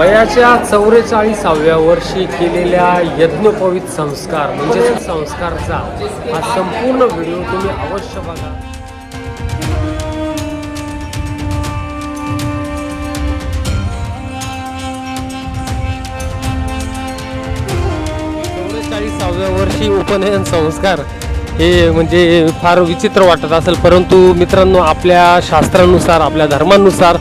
वयाच्या चौवेचाळीसाव्या वर्षी केलेल्या यज्ञोपवित संस्कार म्हणजे संस्कारचा हा संपूर्ण व्हिडिओ तुम्ही अवश्य बघा. चौवेचाळीसाव्या वर्षी उपनयन संस्कार हे म्हणजे फार विचित्र वाटत असेल परंतु मित्रांनो आपल्या शास्त्रानुसार आपल्या धर्मानुसार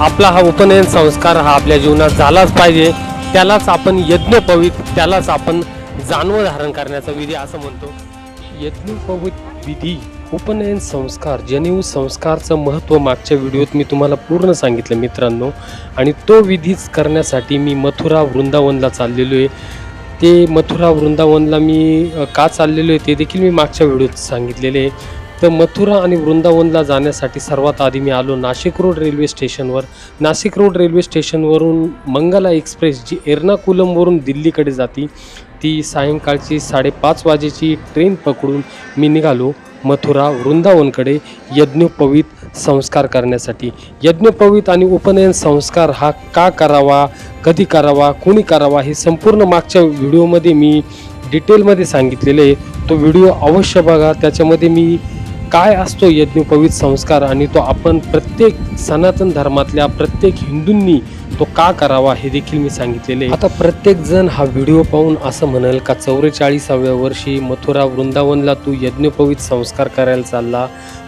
आपला हा उपनयन संस्कार हा आपल्या जीवनात झालाच पाहिजे. त्यालाच आपण यज्ञपवित त्यालाच आपण जानवं धारण करण्याचा विधी असं म्हणतो. यज्ञपवित विधी उपनयन संस्कार जनेऊ संस्कारचं महत्त्व मागच्या व्हिडिओत मी तुम्हाला पूर्ण सांगितलं मित्रांनो. आणि तो विधीच करण्यासाठी मी मथुरा वृंदावनला चाललेलो आहे. ते मथुरा वृंदावनला मी का चाललेलो आहे ते देखील मी मागच्या व्हिडिओत सांगितलेले आहे. तर मथुरा आणि वृंदावनला जाण्यासाठी सर्वात आधी मी आलो नाशिक रोड रेल्वे स्टेशनवर. नाशिक रोड रेल्वे स्टेशनवरून मंगला एक्सप्रेस जी एर्नाकुलमवरून दिल्लीकडे जाती ती सायंकाळची साडेपाच वाजेची ट्रेन पकडून मी निघालो मथुरा वृंदावनकडे यज्ञोपवीत संस्कार करण्यासाठी. यज्ञोपवीत आणि उपनयन संस्कार हा का करावा कधी करावा कोणी करावा हे संपूर्ण मागच्या व्हिडिओमध्ये मी डिटेलमध्ये सांगितलेले तो व्हिडिओ अवश्य बघा. त्याच्यामध्ये मी काय असतो यज्ञोपवीत संस्कार आणि तो आपण प्रत्येक सनातन धर्मातल्या प्रत्येक हिंदूंनी तो का करावा हे देखील मी सांगितलेले आहे. आता प्रत्येक जण हा व्हिडिओ पाहून असं म्हणेल का चौवेचाळीसाव्या वर्षी मथुरा वृंदावनला तू यज्ञोपवीत संस्कार करायला चालला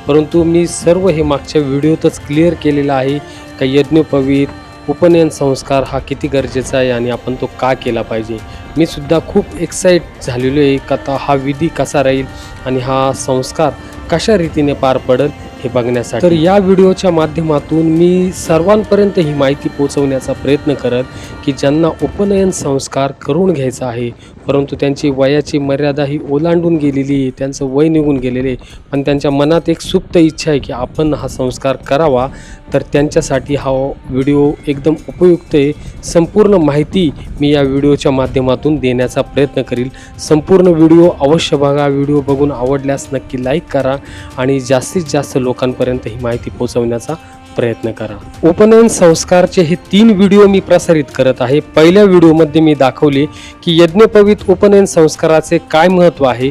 परंतु मी सर्व हे मागच्या व्हिडिओतच क्लिअर केलेलं आहे का यज्ञोपवीत उपनयन संस्कार हा किती गरजेचा आहे आणि आपण तो का केला पाहिजे मी सुद्धा खूप एक्साईट झालेलो आहे का हा विधी कसा राहील आणि हा संस्कार कशा रीतीने पार पडेल हे बघण्यासाठी? तर या व्हिडिओच्या माध्यमातून मी सर्वांपर्यंत ही माहिती पोहोचवण्याचा प्रयत्न करत की ज्यांना उपनयन संस्कार करून घ्यायचा आहे परंतु त्यांची वयाची मर्यादा ही ओलांडून गेलेली आहे त्यांचं वय निघून गेलेले आहे. पण त्यांच्या मनात एक सुप्त इच्छा आहे की आपण हा संस्कार करावा. तर त्यांच्यासाठी हा व्हिडिओ एकदम उपयुक्त आहे. संपूर्ण माहिती मी या व्हिडिओच्या माध्यमातून देण्याचा प्रयत्न करील. संपूर्ण व्हिडिओ अवश्य बघा. व्हिडिओ बघून आवडल्यास नक्की लाईक करा आणि जास्तीत जास्त लोकांपर्यंत ही माहिती पोहोचवण्याचा प्रयत्न करा. उपनयन संस्कारचे हे तीन व्हिडिओ मी प्रसारित करत आहे. पहिल्या व्हिडिओमध्ये मी दाखवले की यज्ञपवित उपनयन संस्काराचे काय महत्त्व आहे.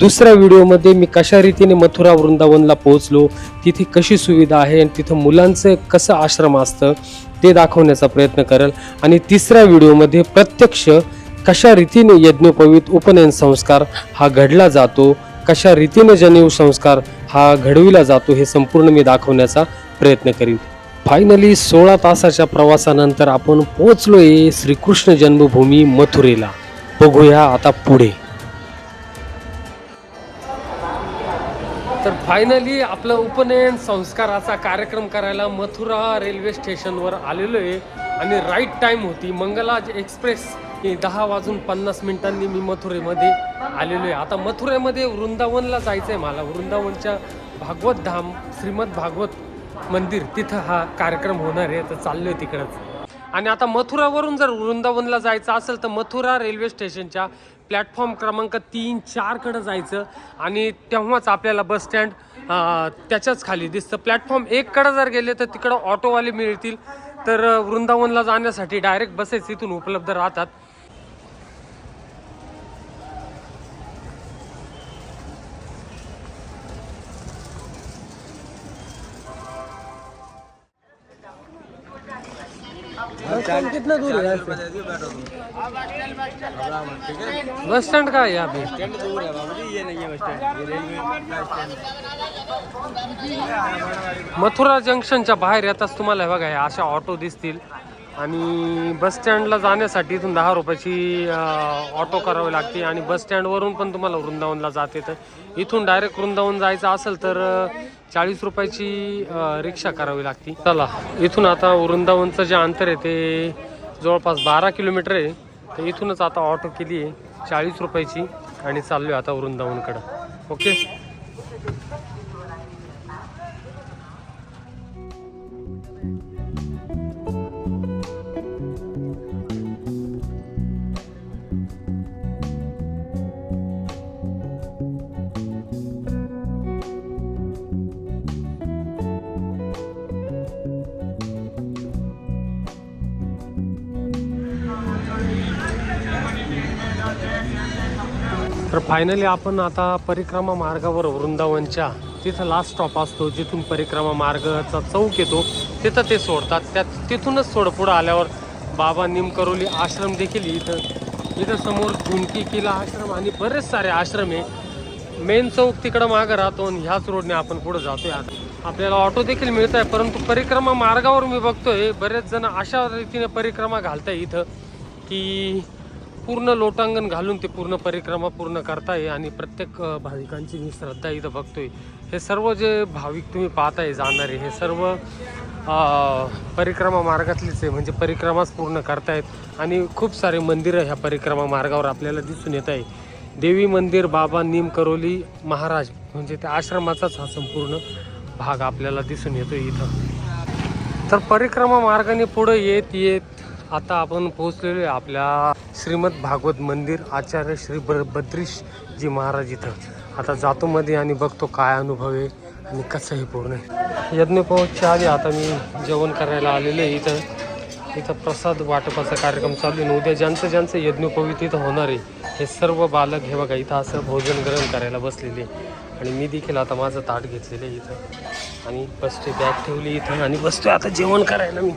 दुसऱ्या व्हिडिओमध्ये मी कशा रीतीने मथुरा वृंदावनला पोहोचलो तिथे कशी सुविधा आहे आणि तिथं मुलांचं कसं आश्रम असतं ते दाखवण्याचा प्रयत्न करेल. आणि तिसऱ्या व्हिडिओमध्ये प्रत्यक्ष कशा रीतीने यज्ञोपवित उपनयन संस्कार हा घडला जातो कशा रीतीने जनेऊ संस्कार हा घडविला जातो हे संपूर्ण मी दाखवण्याचा प्रयत्न करीन. फायनली सोळा तासाच्या प्रवासानंतर आपण पोहोचलोय श्रीकृष्ण जन्मभूमी मथुरेला. बघूया आता पुढे. तर फायनली आपलं उपनयन संस्काराचा कार्यक्रम करायला मथुरा रेल्वे स्टेशनवर आलेलो आहे आणि राईट टाईम होती. मंगलाज एक्सप्रेस ही दहा वाजून पन्नास मिनिटांनी मी मथुरेमध्ये आलेलो आहे आता मथुरेमध्ये वृंदावनला जायचं आहे मला. वृंदावनच्या भागवत धाम श्रीमद भागवत मंदिर तिथं हा कार्यक्रम होणार आहे तर चाललो आहे तिकडंच. आणि आता मथुरावरून जर वृंदावनला जायचं असेल तर मथुरा रेल्वे स्टेशनच्या प्लॅटफॉर्म क्रमांक तीन चारकडं जायचं. आणि तेव्हाच आपल्याला बस स्टँड त्याच्याच खाली दिसतं. प्लॅटफॉर्म एककडं जर गेले तर तिकडं ऑटोवाले मिळतील. तर वृंदावनला जाण्यासाठी डायरेक्ट बसेस इथून उपलब्ध राहतात. कितना दूर है बस स्टैंड का है यहाँ पे? स्टैंड दूर है बाबू ये नहीं है बस स्टैंड। मथुरा जंक्शनच्या बाहेर येताच तुम्हाला हे बघा अशा ऑटो दिसतील. आणि बस स्टँडला जाण्यासाठी इथून दहा रुपयाची ऑटो करावी लागते आणि बसस्टँडवरून पण तुम्हाला वृंदावनला जाते तर इथून डायरेक्ट वृंदावन जायचं असेल तर चाळीस रुपयाची रिक्षा करावी लागते. चला इथून आता वृंदावनचं जे अंतर आहे ते जवळपास बारा किलोमीटर आहे. तर इथूनच आता ऑटो केली आहे चाळीस रुपयाची आणि चाललो आहे आता वृंदावनकडं. ओके? फायनली आपण आता परिक्रमा मार्गावर वृंदावनच्या तिथं लास्ट स्टॉप असतो जिथून परिक्रमा मार्गाचा चौक येतो. तिथं ते सोडतात. त्यात तिथूनच सोड पुढं आल्यावर बाबा निमकरोली आश्रम देखील इथं इथं समोर झुमकी किला आश्रम आणि बरेच सारे आश्रम आहे. मेन चौक तिकडं मागं राहतो आणि ह्याच रोडने आपण पुढं जातो आहे आपल्याला ऑटो देखील मिळत आहे परंतु परिक्रमा मार्गावर मी बघतोय बरेच जण अशा रीतीने परिक्रमा घालताय इथं की पूर्ण लोटांगण घालून ते पूर्ण परिक्रमा पूर्ण करताय आणि प्रत्येक भाविकांची मी श्रद्धा इथं बघतोय. हे सर्व जे भाविक तुम्ही पाहताय जाणारे हे सर्व परिक्रमा मार्गातलीच आहे. म्हणजे परिक्रमाच पूर्ण करतायत आणि खूप सारे मंदिरं ह्या परिक्रमा मार्गावर आपल्याला दिसून येत आहे. देवी मंदिर बाबा नीम करोली महाराज म्हणजे त्या आश्रमाचाच हा संपूर्ण भाग आपल्याला दिसून येतो इथं. तर परिक्रमा मार्गाने पुढं येत येत आता आपण पोहोचलेलो आहे आपल्या श्रीमद भागवत मंदिर आचार्य श्री बद्रीश जी महाराज इथं. आता जातो मध्ये आणि बघतो काय अनुभव आहे आणि कसं हे पूर्ण आहे. यज्ञोपवासच्या आधी आता मी जेवण करायला आलेलो आहे इथं. इथं प्रसाद वाटपाचा कार्यक्रम चालू आहे उद्या ज्यांचं ज्यांचं यज्ञोपवीत इथं होणार आहे हे सर्व बालक हे बघा इथं असं भोजन ग्रहण करायला बसलेले आणि मी देखील आता माझं ताट घेतलेलं आहे इथं. आणि बसते बॅग ठेवली इथं आणि बसतोय आता जेवण करायला मी.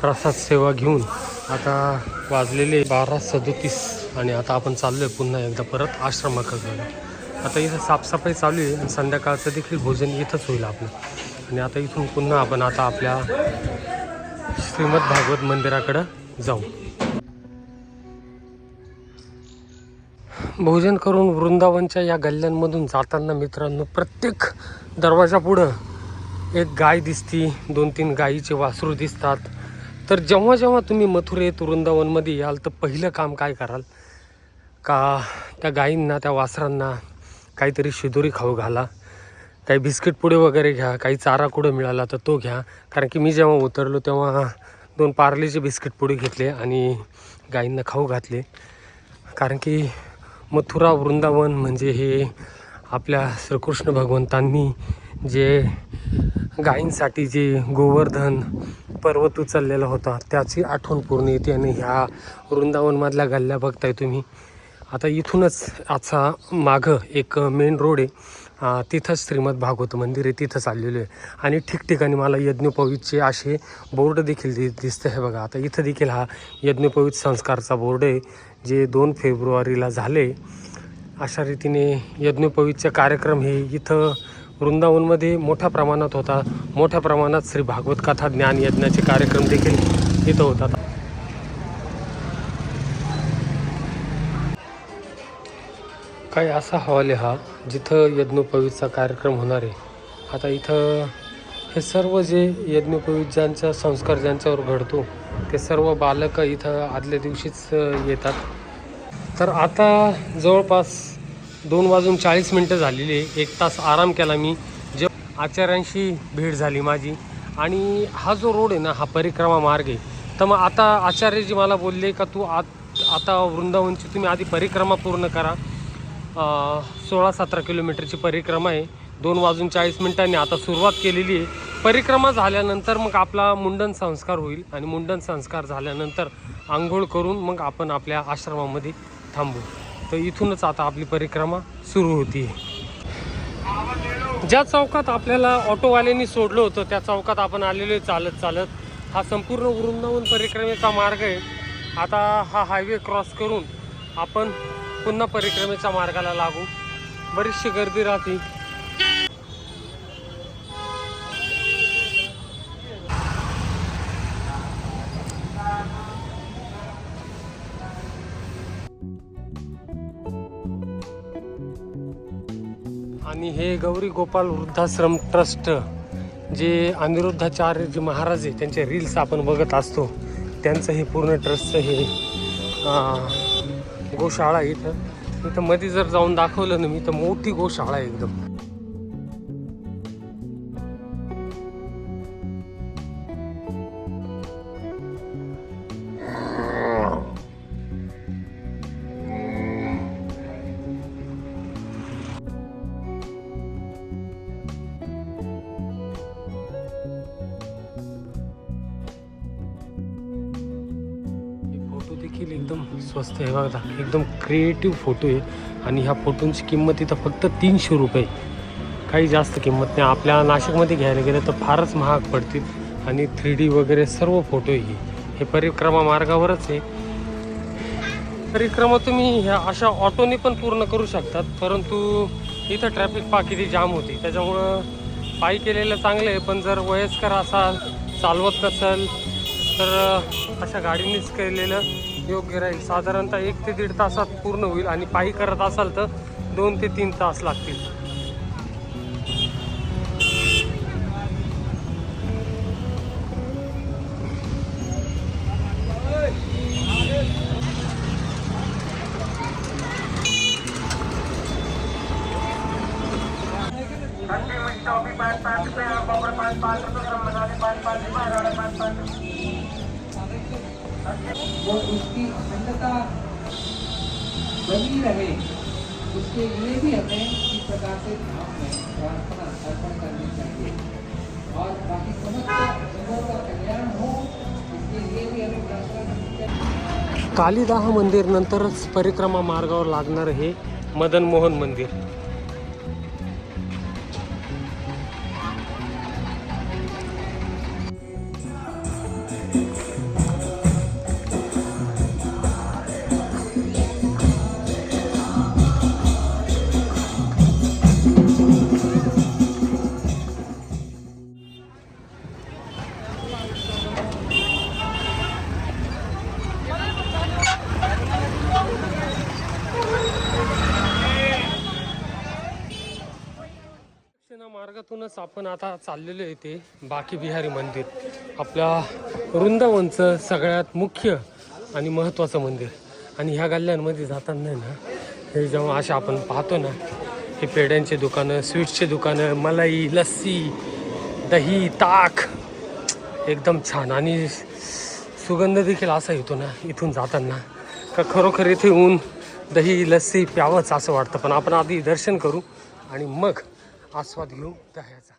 प्रसाद सेवा घेऊन आता वाजलेले बारा सदोतीस आणि आता आपण चाललो आहे पुन्हा एकदा परत आश्रमाकडे. आता इथं साफसफाई चालू आहे आणि संध्याकाळचं देखील भोजन इथंच होईल आपलं. आणि आता इथून पुन्हा आपण आता आपल्या श्रीमद भागवत मंदिराकडं जाऊ. भोजन करून वृंदावनच्या या गल्ल्यांमधून जाताना मित्रांनो प्रत्येक दरवाजा पुढं एक गाय दिसती दोन तीन गायीचे वासरू दिसतात. तर जेव्हा जेव्हा तुम्ही मथुरेत वृंदावनमध्ये याल तर पहिलं काम काय कराल? का त्या गायींना त्या वासरांना काहीतरी शिदोरी खाऊ घाला काही बिस्किट पुडे वगैरे घ्या काही चारा कुठं मिळाला तर तो घ्या. कारण की मी जेव्हा उतरलो तेव्हा दोन पार्लेचे बिस्किट पुडे घेतले आणि गायींना खाऊ घातले. कारण की मथुरा वृंदावन म्हणजे हे आपल्या श्रीकृष्ण भगवंतांनी जे गायींसाठी जे गोवर्धन पर्वत उचललेला होता त्याची आठवण पूर्ण येते आणि ह्या वृंदावनमधल्या गल्ल्या बघताय तुम्ही. आता इथूनच आजचा मागं एक मेन रोड आहे. तिथंच श्रीमद भागवत मंदिर आहे तिथं चाललेलं आहे. आणि ठिकठिकाणी मला यज्ञोपवीतचे असे बोर्ड देखील दि दिसतं आहे बघा. आता इथं देखील हा यज्ञोपवीत संस्कारचा बोर्ड आहे. जे दोन फेब्रुवारीला झाले अशा रीतीने यज्ञोपवीतचे कार्यक्रम हे इथं वृंदावनमध्ये मोठ्या प्रमाणात होता. मोठ्या प्रमाणात श्री भागवत कथा ज्ञान यज्ञाचे कार्यक्रम देखील इथं होतात. काही असा हॉल आहे हा जिथं यज्ञोपवीतचा कार्यक्रम होणार आहे? आता इथं हे सर्व जे यज्ञोपवीत ज्यांचा संस्कार ज्यांच्यावर घडतो ते सर्व बालक इथं आदल्या दिवशीच येतात. तर आता जवळपास दोन वाजून चाळीस मिनटं झालेली आहे. एक तास आराम केला मी. जे आचार्यांशी भेट झाली माझी. आणि हा जो रोड आहे ना हा परिक्रमा मार्ग आहे. तर मग आता आचार्यजी मला बोलले का तू आत आता वृंदावनची तुम्ही आधी परिक्रमा पूर्ण करा. सोळा सतरा किलोमीटरची परिक्रमा आहे. दोन वाजून चाळीस मिनटांनी आता सुरुवात केलेली आहे. परिक्रमा झाल्यानंतर मग आपला मुंडन संस्कार होईल आणि मुंडन संस्कार झाल्यानंतर आंघोळ करून मग आपण आपल्या आश्रमामध्ये थांबू. तर इथूनच आता आपली परिक्रमा सुरू होती ज्या चौकात आपल्याला ऑटोवाल्यांनी सोडलं होतं त्या चौकात आपण आलेलो चालत चालत. हा संपूर्ण वृंदावन परिक्रमेचा मार्ग आहे. आता हा हायवे क्रॉस करून आपण पुन्हा परिक्रमेच्या मार्गाला लागू. बरीचशी गर्दी राहते. गौरी गोपाल वृद्धाश्रम ट्रस्ट जे अनिरुद्धाचार्य जे महाराज आहे त्यांचे रील्स आपण बघत असतो. त्यांचं हे पूर्ण ट्रस्टचं हे गोशाळा आहे इथं. इथं मध्ये जर जाऊन दाखवलं ना मी तर मोठी गोशाळा आहे एकदम. बघा एकदम क्रिएटिव्ह फोटो आहे. आणि ह्या फोटोंची किंमत इथं फक्त तीनशे रुपये काही जास्त किंमत नाही. आपल्या नाशिकमध्ये घ्यायला गेलं तर फारच महाग पडतील. आणि थ्री डी वगैरे सर्व फोटो आहे हे. परिक्रमा मार्गावरच आहे. परिक्रमा तुम्ही ह्या अशा ऑटोने पण पूर्ण करू शकतात. परंतु इथं ट्रॅफिक पा किती जाम होती. त्याच्यामुळं पायी केलेलं चांगलं आहे. पण जर वयस्कर असाल चालवत नसेल तर अशा गाडीनेच केलेलं योग्य राहील साधारणतः एक ते दीड तासात पूर्ण होईल आणि पायी करत असाल तर दोन ते तीन तास लागतील वो उसकी अखंडता बनी रहे, उसके लिए भी हमें इस प्रकार से धाम में प्रार्थना अर्पण करनी चाहिए। और बाकी समस्त जीवों का कल्याण हो इसके लिए भी हमें प्रार्थना करनी चाहिए। कालिदाह मंदिर नंतरच परिक्रमा मार्गावर लागणार हे मदन मोहन मंदिर. मार्गातूनच आपण आता चाललेलो इथे बाकी बिहारी मंदिर. आपल्या वृंदावनचं सगळ्यात मुख्य आणि महत्त्वाचं मंदिर. आणि ह्या गल्ल्यांमध्ये जाताना ना हे जेव्हा अशा आपण पाहतो ना हे पेड्यांचे दुकानं स्वीट्सचे दुकानं मलाई लस्सी दही ताक एकदम छान. आणि सुगंध देखील असा येतो ना इथून जाताना. का खरोखर इथे ऊन दही लस्सी प्यावंच असं वाटतं. पण आपण आधी दर्शन करू आणि मग आस्वाद घेऊ दह्याचा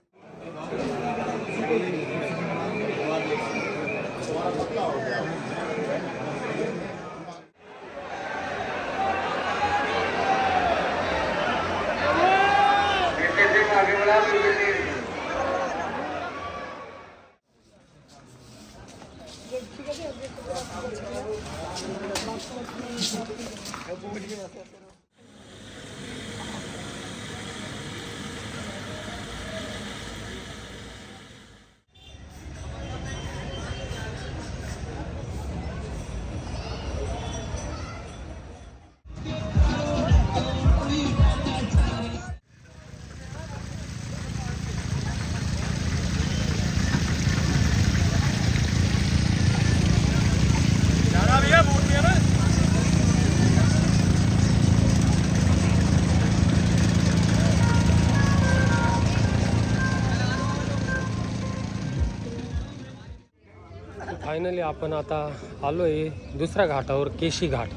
फायनली आपण आता आलो आहे दुसऱ्या घाटावर केशी घाट.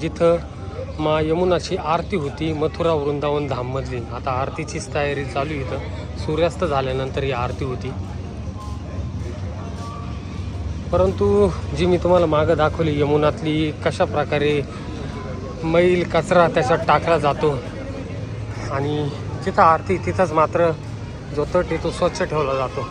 जिथं मा यमुनाची आरती होती मथुरा वृंदावन धाममधली. आता आरतीचीच तयारी चालू आहे इथं. सूर्यास्त झाल्यानंतर ही आरती होती. परंतु जी मी तुम्हाला मागं दाखवली यमुनातली कशा प्रकारे मैल कचरा त्याच्यात टाकला जातो आणि जिथं आरती तिथंच मात्र जो तट आहे तो स्वच्छ ठेवला जातो.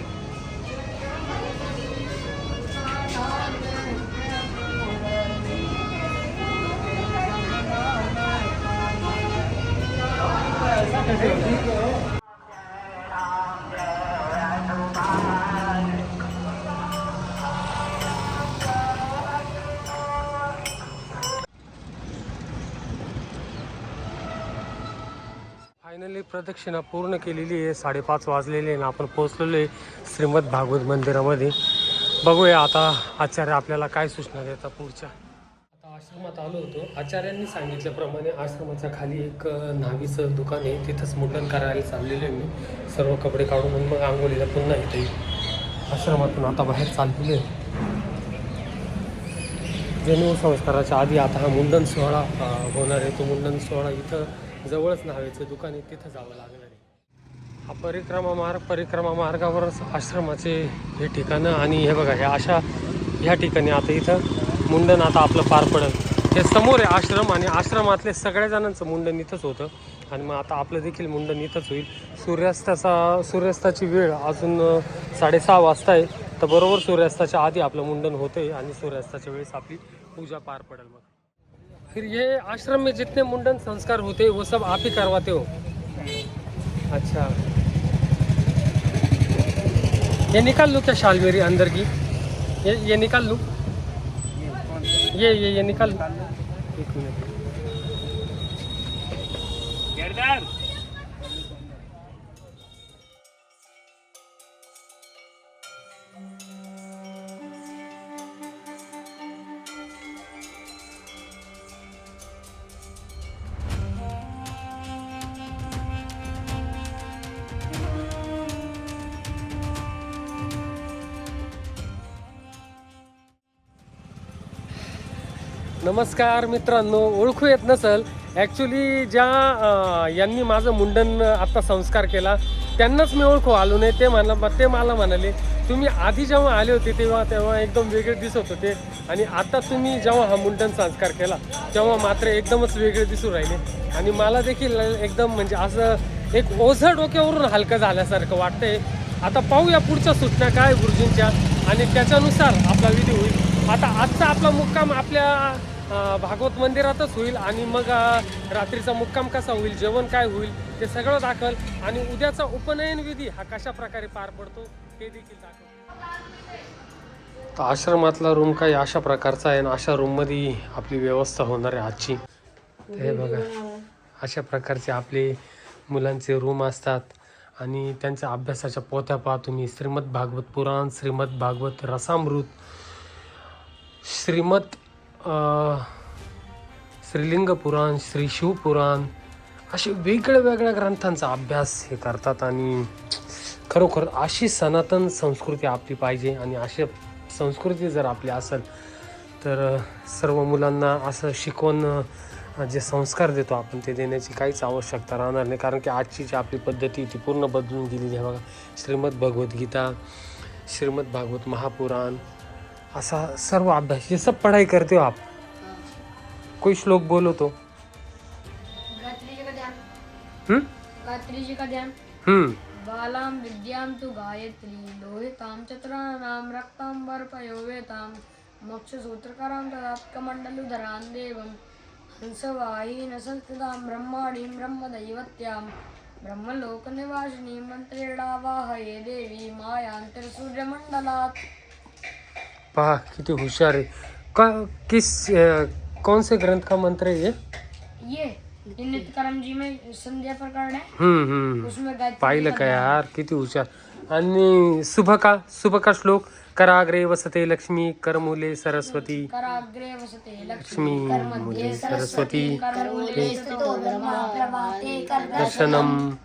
प्रदक्षिणा पूर्ण केलेली आहे. साडेपाच वाजलेले आहे आणि आपण पोहोचलेलो आहे श्रीमद भागवत मंदिरामध्ये. बघूया आता आचार्य आपल्याला काय सूचना देतात पुढच्या. आता आश्रमात आलो होतो. आचार्यांनी सांगितल्याप्रमाणे आश्रमाच्या खाली एक अ, न्हावीचं दुकान आहे. तिथंच मुंडन करायला चाललेलं आहे मी. सर्व कपडे काढून मग आंघोळीला पुन्हा येते आश्रमातून आता बाहेर चाललेले आहे. जन्म संस्काराच्या आधी आता हा मुंडन सोहळा होणार आहे. तो मुंडन सोहळा इथं जवळच नावेचं दुकान आहे तिथं जावं लागणार आहे. हा परिक्रमा मार्ग परिक्रमा मार्गावरच आश्रमाचे हे ठिकाणं आणि हे बघा हे अशा ह्या ठिकाणी आता इथं मुंडन आता आपलं पार पडेल. हे समोर आहे आश्रम आणि आश्रमातले सगळ्या जणांचं मुंडन इथंच होतं. आणि मग आता आपलं देखील मुंडन इथंच होईल. सूर्यास्ताचा सूर्यास्ताची वेळ अजून साडेसहा वाजता आहे. तर बरोबर सूर्यास्ताच्या आधी आपलं मुंडन होतंय आणि सूर्यास्ताच्या वेळेस आपली पूजा पार पडेल मग. फिर ये आश्रम में जितने मुंडन संस्कार होते हैं, वो सब आप ही करवाते हो? अच्छा। ये निकाल लूँ क्या शाल मेरी अंदर की? ये ये निकाल लूँ। ये ये ये निकाल एक मिनट। नमस्कार मित्रांनो ओळखू येत नसल. ॲक्च्युली ज्या यांनी माझं मुंडन आत्ता संस्कार केला त्यांनाच मी ओळखू आलो नाही. ते मला ते मला म्हणाले तुम्ही आधी जेव्हा आले होते तेव्हा तेव्हा एकदम वेगळे दिसत होते आणि आता तुम्ही जेव्हा हा मुंडन संस्कार केला तेव्हा मात्र एकदमच वेगळे दिसू राहिले. आणि मला देखील एकदम म्हणजे असं एक ओझं डोक्यावरून हलकं झाल्यासारखं वाटतंय. आता पाहूया पुढच्या सूचना काय गुरुजींच्या आणि त्याच्यानुसार आपला विधी होईल. आता आजचा आपला मुक्काम आपल्या भागवत मंदिरातच होईल आणि मग रात्रीचा मुक्काम कसा होईल जेवण काय होईल ते सगळं दाखल. आणि उद्याचा उपनयन विधी हा कशा प्रकारे पार पडतो ते देखील दाखल तर आश्रमातला रूम काही अशा प्रकारचा आहे आणि अशा रूममध्ये आपली व्यवस्था होणार आहे आजची. हे बघा अशा प्रकारचे आपले मुलांचे रूम असतात आणि त्यांच्या अभ्यासाच्या पोथ्या पहा तुम्ही. श्रीमद भागवत पुराण श्रीमद भागवत रसामृत श्रीमद श्रीलिंग पुराण श्री शिवपुराण असे वेगळ्या वेगळ्या ग्रंथांचा अभ्यास हे करतात आणि खरोखर अशी सनातन संस्कृती आपली पाहिजे आणि अशी संस्कृती जर आपली असेल तर सर्व मुलांना असं शिकवून जे संस्कार देतो आपण ते देण्याची काहीच आवश्यकता राहणार नाही. कारण की आजची जी आपली पद्धती ती पूर्ण बदलून गेलेली आहे. बघा श्रीमद भगवद्गीता श्रीमद भागवत महापुराण असा सर्व अभ्यास ये सब पढ़ाई करते हो आप. कोई श्लोक बोलो तो. गायत्री जी का ध्यान. हम्म गायत्री जी का ध्यान. हम्म बालां विद्यां तु गायत्री लोहितां चतुराणां रक्तां वर्पयो वेतां मोक्षसूत्रकरां तदात्कमण्डलुधरां देवं हंसवाहिन संस्कृतां ब्रह्माणीं ब्रह्मदैवत्यां ब्रह्मलोकनिवासिनीं मन्त्रेणावाहये देवी मायान्तरसूर्यमण्डलात् पहा किती हुशार आहे. का किस अ, कौन से ग्रंथ का मंत्र है ये? ये ये नित्यकर्म जी में संध्या प्रकरण है। हम्म हम्म. उसमें गायत्री पाहिलं का यार किती हुशार. आणि शुभ का शुभ का श्लोक कराग्रे वसते लक्ष्मी करमुले सरस्वती. कराग्रे वसते लक्ष्मी मुले सरस्वती। कर्मूले स्थितो ब्रह्मा प्रभाते दर्शनम.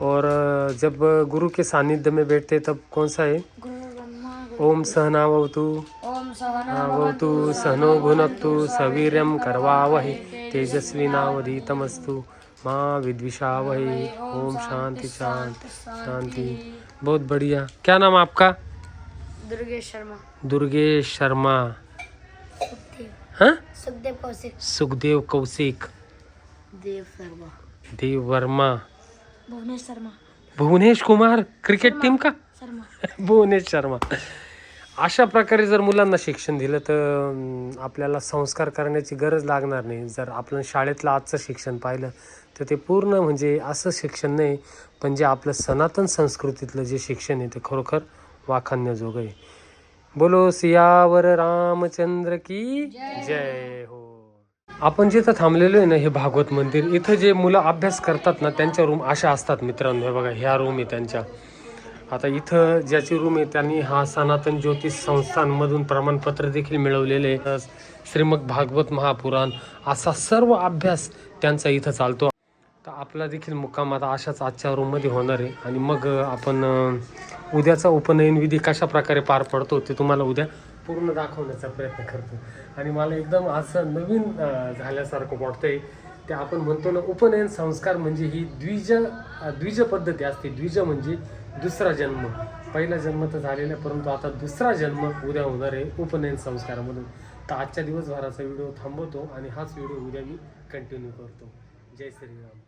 और अ, जब गुरु के सानिध्य में बैठते तब कौन सा है? गुरु ओम सहना भवतु सहनो भुनक्तु सवीर्यं करवावहै तेजस्विनावधीतमस्तु माँ विद्विषावहै। ओम शांति शांति शांति बहुत बढ़िया। क्या नाम आपका? दुर्गेश शर्मा। दुर्गेश शर्मा। सुखदेव हाँ? सुखदेव कौशिक। सुखदेव कौशिक। देव शर्मा। देव वर्मा। भुवनेश शर्मा। भुवनेश कुमार क्रिकेट टीम का? शर्मा। भुवनेश शर्मा। अशा प्रकारे जर मुलांना शिक्षण दिलं तर आपल्याला संस्कार करण्याची गरज लागणार नाही. जर आपण शाळेतलं आजचं शिक्षण पाहिलं तर ते पूर्ण म्हणजे असं शिक्षण नाही पण जे आपलं सनातन संस्कृतीतलं जे शिक्षण आहे ते खरोखर वाखाणण्याजोगं आहे. बोलो सियावर रामचंद्र की जय हो. आपण जिथं थांबलेलो आहे ना हे भागवत मंदिर इथं जे मुलं अभ्यास करतात ना त्यांच्या रूम अशा असतात मित्रांनो. हे बघा ह्या रूम आहे त्यांच्या. आता इथं ज्याची रूम आहे त्यांनी हा सनातन ज्योतिष संस्थांमधून प्रमाणपत्र देखील मिळवलेले आहे. श्रीमद भागवत महापुराण असा सर्व अभ्यास त्यांचा इथं चालतो. तर आपला देखील मुक्काम आता अशाच आजच्या रूममध्ये होणार आहे. आणि मग आपण उद्याचा उपनयन विधी कशा प्रकारे पार पडतो ते तुम्हाला उद्या पूर्ण दाखवण्याचा प्रयत्न करतो. आणि मला एकदम असं नवीन झाल्यासारखं वाटतंय ते आपण म्हणतो ना उपनयन संस्कार म्हणजे ही द्विज द्विज पद्धती असते. द्विज म्हणजे दुसरा जन्म. पहिला जन्म तर झालेला आहे परंतु आता दुसरा जन्म उद्या होणार आहे उपनयन संस्कारामधून. तर आजच्या दिवसभराचा व्हिडिओ थांबवतो आणि हाच व्हिडिओ उद्या मी कंटिन्यू करतो. जय श्रीराम.